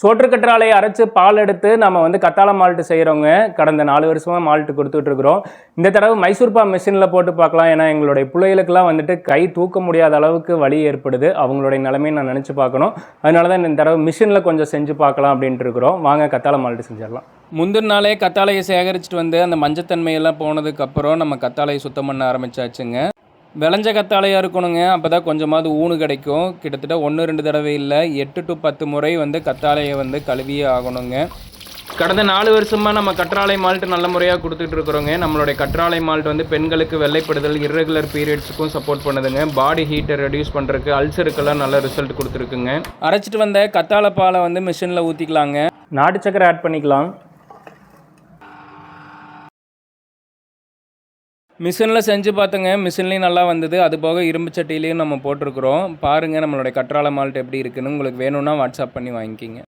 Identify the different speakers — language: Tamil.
Speaker 1: சோற்றுக்கற்றாழையை அரைச்சு பால் எடுத்து நம்ம வந்து கத்தாழை மால்ட்டு செய்கிறவங்க கடந்த நாலு வருஷமாக மால்ட்டு கொடுத்துட்ருக்குறோம் இந்த தடவை மைசூர்பா மிஷினில் போட்டு பார்க்கலாம். ஏன்னா எங்களுடைய பிள்ளைகளுக்கெல்லாம் வந்துட்டு கை தூக்க முடியாத அளவுக்கு வலி ஏற்படுது. அவங்களுடைய நிலைமையை நான் நினச்சி பார்க்கணும். அதனால தான் இந்த தடவை மிஷினில் கொஞ்சம் செஞ்சு பார்க்கலாம் அப்படின்ட்டு இருக்கிறோம். வாங்க கத்தாழ மால்ட்டு செஞ்சிடலாம். முந்தின நாளே கத்தாழையை சேகரிச்சுட்டு வந்து அந்த மஞ்சத்தன்மையெல்லாம் போனதுக்கப்புறம் நம்ம கத்தாழையை சுத்தம் பண்ண ஆரம்பிச்சாச்சுங்க. விளைஞ்ச கத்தாழையாக இருக்கணுங்க. அப்போ தான் கொஞ்சமாவது ஊனு கிடைக்கும். கிட்டத்தட்ட ஒன்று ரெண்டு தடவை இல்லை எட்டு டு பத்து முறை வந்து கத்தாழையை வந்து கழுவியே ஆகணுங்க. கடந்த நாலு வருஷமாக நம்ம கற்றாழை மால்ட் நல்ல முறையாக கொடுத்துட்டு இருக்கிறோங்க. நம்மளுடைய கற்றாழை மால்ட் வந்து பெண்களுக்கு வெள்ளைப்படுதல் இர்ரெகுலர் பீரியட்ஸுக்கும் சப்போர்ட் பண்ணுதுங்க. பாடி ஹீட்டை ரெடியூஸ் பண்ணுறதுக்கு அல்சருக்கெல்லாம் நல்ல ரிசல்ட் கொடுத்துருக்குங்க. அரைச்சிட்டு வந்த கத்தாழை பாலை வந்து மிஷினில் ஊற்றிக்கலாங்க நாட்டு சக்கரை ஆட் பண்ணிக்கலாம். மிஷினில் செஞ்சு பார்த்தோங்க மிஷின்லேயும் நல்லா வந்தது. அது போக இரும்பு சட்டிலையும் நம்ம போட்டிருக்கிறோம். பாருங்கள் நம்மளுடைய கற்றாழை மால்ட் எப்படி இருக்குதுன்னு உங்களுக்கு வேணும்னா வாட்ஸ்அப் பண்ணி வாங்கிக்கிங்க.